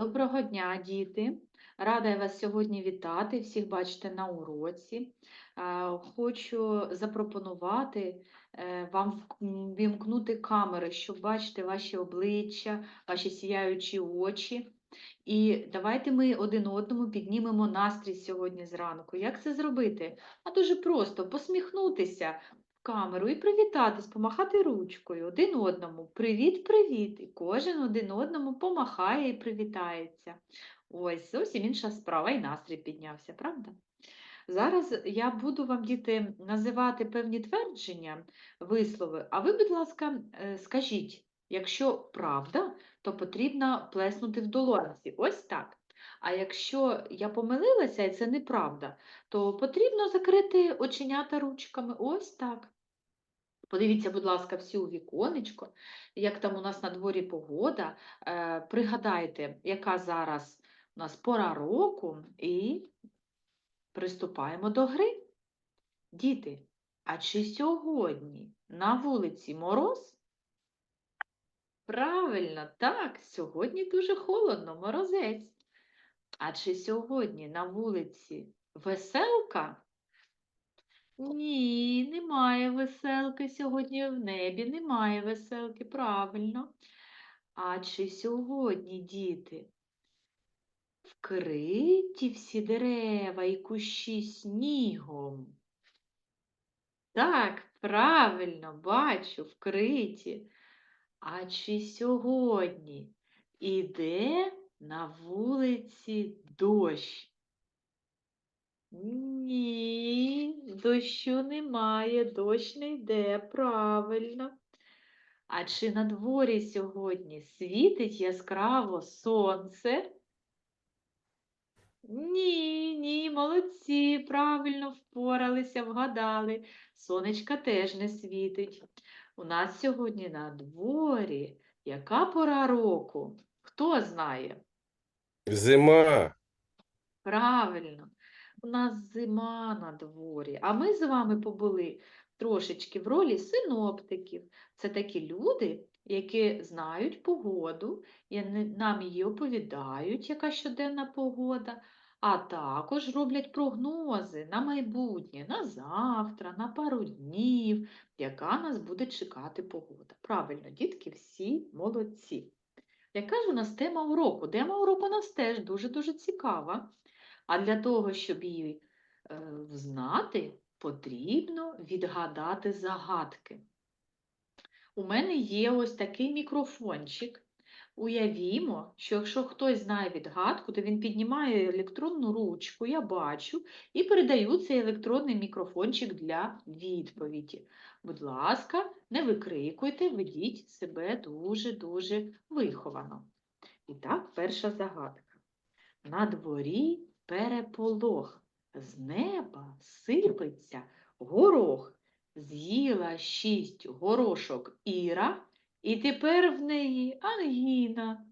Доброго дня, діти! Рада вас сьогодні вітати, всіх бачити на уроці. Хочу запропонувати е, вам вімкнути камери, щоб бачити ваші обличчя, ваші сіяючі очі. І давайте ми один одному піднімемо настрій сьогодні зранку. Як це зробити? А дуже просто посміхнутися камеру і привітатись, помахати ручкою один одному. Привіт, привіт! І кожен один одному помахає і привітається. Ось зовсім інша справа, і настрій піднявся, правда? Зараз я буду вам, діти, називати певні твердження, вислови, а ви, будь ласка, е, скажіть, якщо правда, то потрібно плеснути в долонці. Ось так. А якщо я помилилася і це неправда, то потрібно закрити оченята ручками. Ось так. Подивіться, будь ласка, всі у віконечко, як там у нас на дворі погода. Е, Пригадайте, яка зараз у нас пора року, і приступаємо до гри. Діти, а чи сьогодні на вулиці мороз? Правильно, так, сьогодні дуже холодно, морозець. А чи сьогодні на вулиці веселка? Ні, немає веселки сьогодні в небі, немає веселки, правильно. А чи сьогодні, діти, вкриті всі дерева і кущі снігом? Так, правильно, бачу, вкриті. А чи сьогодні іде на вулиці дощ? Ні, дощу немає, дощ не йде, правильно. А чи на дворі сьогодні світить яскраво сонце? Ні, ні, молодці, правильно впоралися, вгадали. Сонечка теж не світить. У нас сьогодні на дворі яка пора року? Хто знає? Зима. Правильно, у нас зима на дворі, а ми з вами побули трошечки в ролі синоптиків. Це такі люди, які знають погоду, нам її оповідають, яка щоденна погода, а також роблять прогнози на майбутнє, на завтра, на пару днів, яка нас буде чекати погода. Правильно, дітки, всі молодці. Яка ж у нас тема уроку? Тема уроку у нас теж дуже-дуже цікава. А для того, щоб її е, знати, потрібно відгадати загадки. У мене є ось такий мікрофончик. Уявімо, що якщо хтось знає відгадку, то він піднімає електронну ручку, я бачу, і передаю цей електронний мікрофончик для відповіді. Будь ласка, не викрикуйте, ведіть себе дуже-дуже виховано. І так, перша загадка. На дворі переполох, з неба сипеться горох. З'їла шість горошок Іра, і тепер в неї ангіна.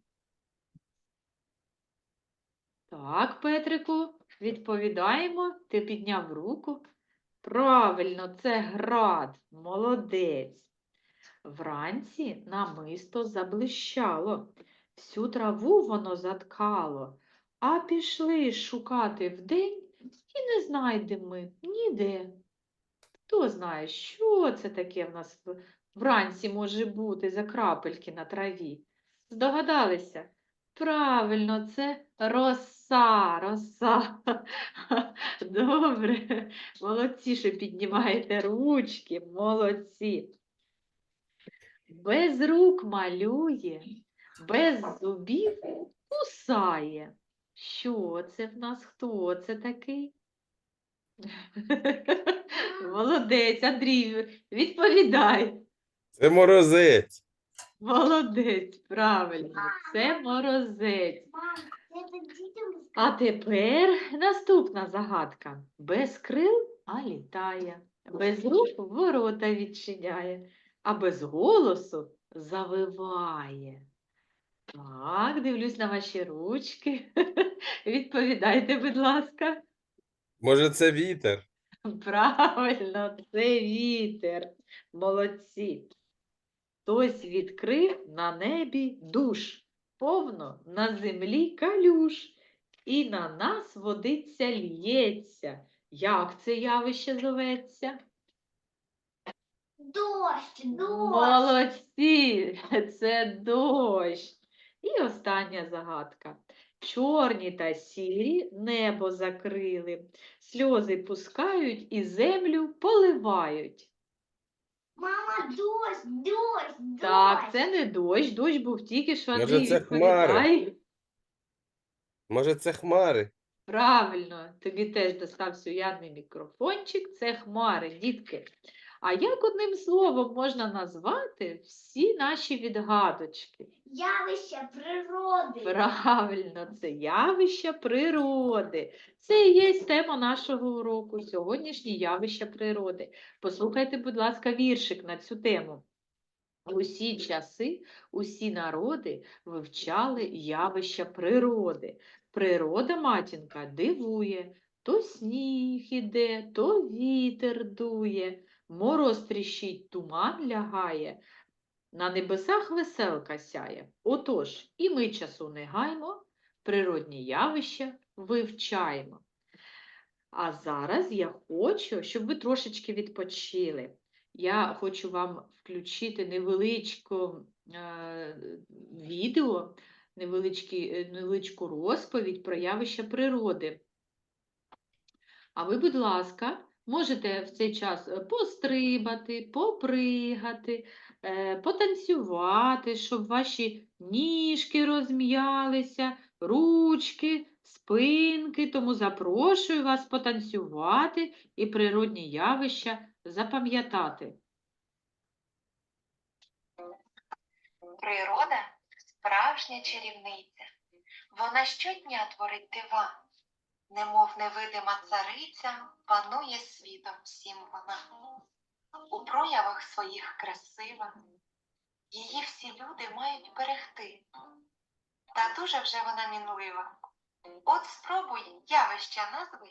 Так, Петрику, відповідаємо. Ти підняв руку. Правильно, це град, молодець. Вранці намисто заблищало, всю траву воно заткало, а пішли шукати вдень і не знайдемо ми ніде. Хто знає, що це таке в нас вранці може бути за крапельки на траві? Здогадалися? Правильно, це роса, роса. Добре, молодці, що піднімаєте ручки, молодці. Без рук малює, без зубів кусає. Що це в нас? Хто це такий? Молодець, Андрій, відповідай. Це морозець. Молодець, правильно, це морозець. А тепер наступна загадка. Без крил, а літає, без рук ворота відчиняє, а без голосу завиває. Так, дивлюсь на ваші ручки. Відповідайте, будь ласка. Може, це вітер? Правильно, це вітер. Молодці. Хтось відкрив на небі душ. повно на землі калюш, і на нас водиця лється. Як це явище зоветься? Дождь, дождь. Молодці, це дощ. І остання загадка. Чорні та сірі небо закрили, сльози пускають і землю поливають. Мама, дождь, дождь, дождь. Так, це не дощ, дощ був тільки що Може, Андрій це відповідає. хмари? Може, це хмари? Правильно, тобі теж достався уявний мікрофончик, це хмари, дітки. А як одним словом можна назвати всі наші відгадочки? Явище природи. Правильно, це явища природи. Це і є тема нашого уроку, сьогоднішні явища природи. Послухайте, будь ласка, віршик на цю тему. Усі часи, усі народи вивчали явища природи. Природа, матінка, дивує, то сніг іде, то вітер дує, мороз тріщить, туман лягає, на небесах веселка сяє. Отож, і ми часу не гаймо, природні явища вивчаємо. А зараз я хочу, щоб ви трошечки відпочили. Я хочу вам включити невеличке е, відео, е, невеличку розповідь про явища природи. А ви, будь ласка, можете в цей час е, пострибати, попригати, е, потанцювати, щоб ваші ніжки розм'ялися, ручки, спинки. Тому запрошую вас потанцювати і природні явища запам'ятати. Природа справжня чарівниця. Вона щодня творить дива, немов невидима цариця, панує світом всім вона. У проявах своїх красива, її всі люди мають берегти. Та дуже вже вона мінлива. От спробуй явища назви.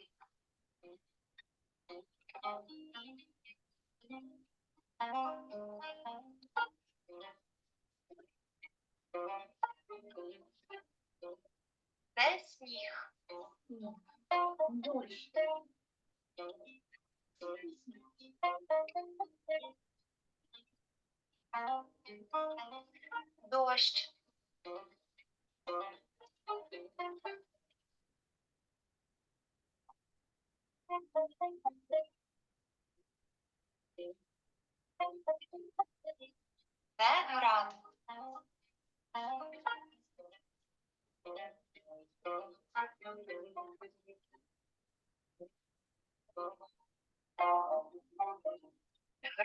Це сніг. Дощ. Це град.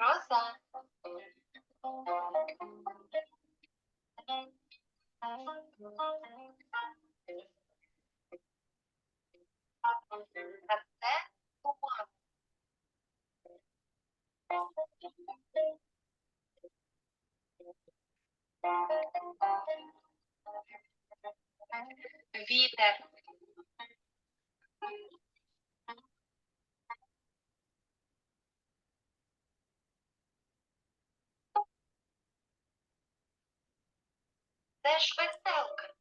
Гроза. А це туман. Вітер. Це ж веселка.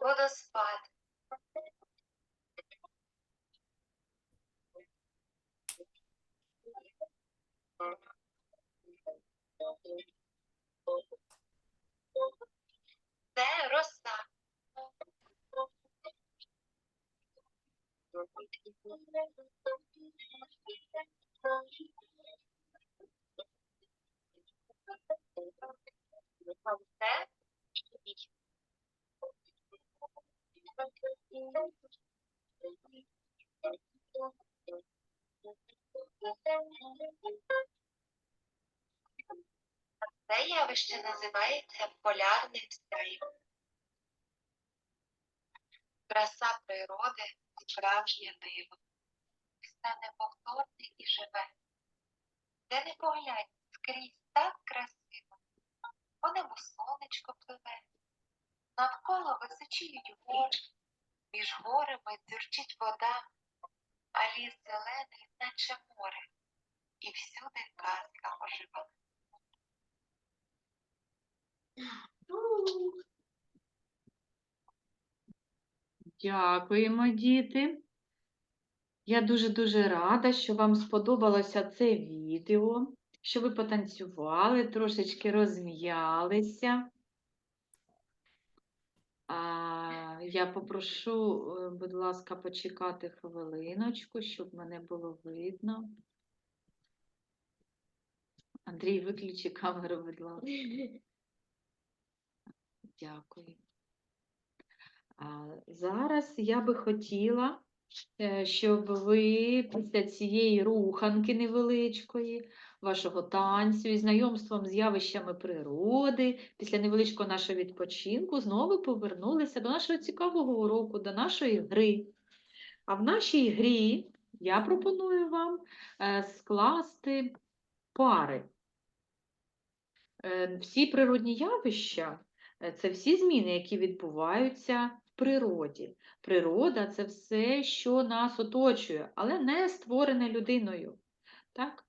Буду Це роса. Це явище називається полярним сяйвом. Краса природи справжнє диво. Все неповторне і живе. Де не поглянь, скрізь так красиво. По небу сонечко пливе, навколо височіють гори, між горами дзюрчить вода, а ліс зелений, наче море, і всюди казка ожива. Дякуємо, діти. Я дуже-дуже рада, що вам сподобалося це відео, що ви потанцювали, трошечки розм'ялися. Я попрошу, е, будь ласка, почекати хвилиночку, щоб мене було видно. Андрій, виключи камеру, будь ласка. Дякую. А зараз я би хотіла, е, щоб ви після цієї руханки невеличкої, вашого танцю і знайомством з явищами природи, після невеличкого нашого відпочинку, знову повернулися до нашого цікавого уроку, до нашої гри. А в нашій грі я пропоную вам е, скласти пари. Е, Всі природні явища Е, Це всі зміни, які відбуваються природі. Природа це все, що нас оточує, але не створене людиною. Так?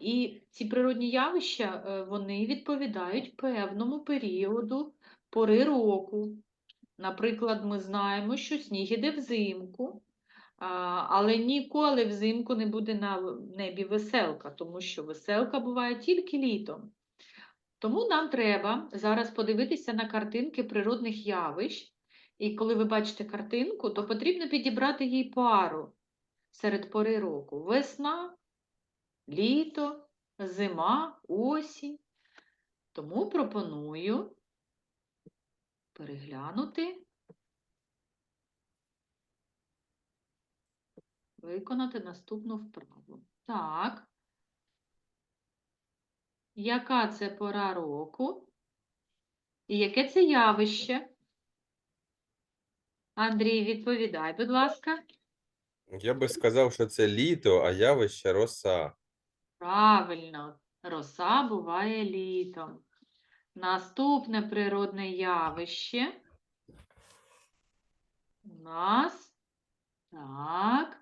І ці природні явища е, вони відповідають певному періоду пори року. Наприклад, ми знаємо, що сніг іде взимку, але ніколи взимку не буде на небі веселка, тому що веселка буває тільки літом. Тому нам треба зараз подивитися на картинки природних явищ. І коли ви бачите картинку, то потрібно підібрати їй пару серед пори року. Весна, літо, зима, осінь. Тому пропоную переглянути, виконати наступну вправу. Так. Яка це пора року? І яке це явище? Андрій, відповідай, будь ласка. Я би сказав, що це літо, а явище роса. Правильно, роса буває літом. Наступне природне явище. У нас. Так.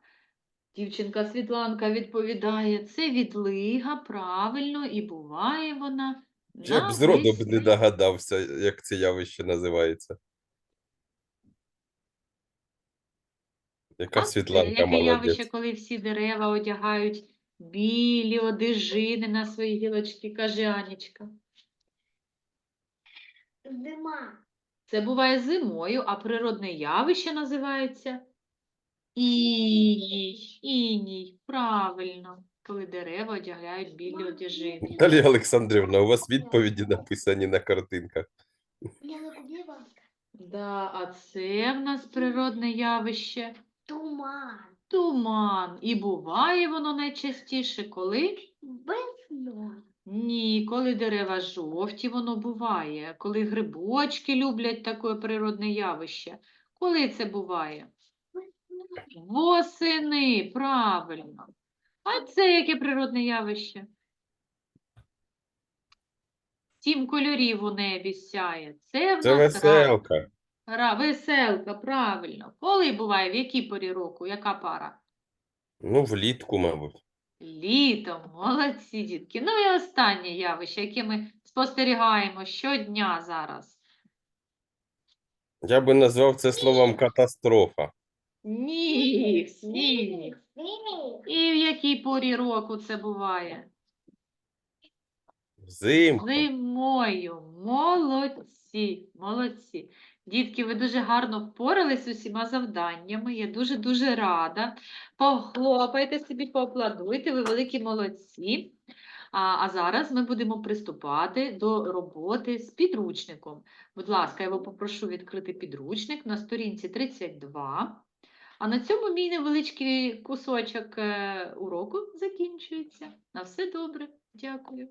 Дівчинка Світланка відповідає, це відлига, правильно, і буває вона Я б зроду б не догадався, як це явище називається. Яка А це Світланка яке явище, молодець. коли всі дерева одягають білі одежини на свої гілочки, каже Анічка. Зима. Це буває зимою, а природне явище називається іній. Іній, правильно, коли дерева одягають білі одежини. Наталія Олександрівна, у вас відповіді написані на картинках. Я загубила. Да, а це в нас природне явище Туман. туман. І буває воно найчастіше, коли Весною. Ні, коли дерева жовті, воно буває. Коли грибочки люблять таке природне явище. Коли це буває? Восени, правильно. А це яке природне явище? Сім кольорів у небі сяє. Це в Це нас веселка. Ра- веселка, правильно. Коли буває, в якій порі року, яка пара? Ну, влітку, мабуть. Літом, молодці, дітки. Ну і останнє явище, яке ми спостерігаємо щодня зараз. Я би назвав це словом катастрофа. Сніг, сніг. Сніг. І в якій порі року це буває? Взимку. Зимою. Молодці, молодці. Дітки, ви дуже гарно впорались з усіма завданнями. Я дуже-дуже рада. Похлопайте собі, поаплодуйте, ви великі молодці. А, а зараз ми будемо приступати до роботи з підручником. Будь ласка, я вас попрошу відкрити підручник на сторінці 32. А на цьому мій невеличкий кусочок е, уроку закінчується. На все добре. Дякую.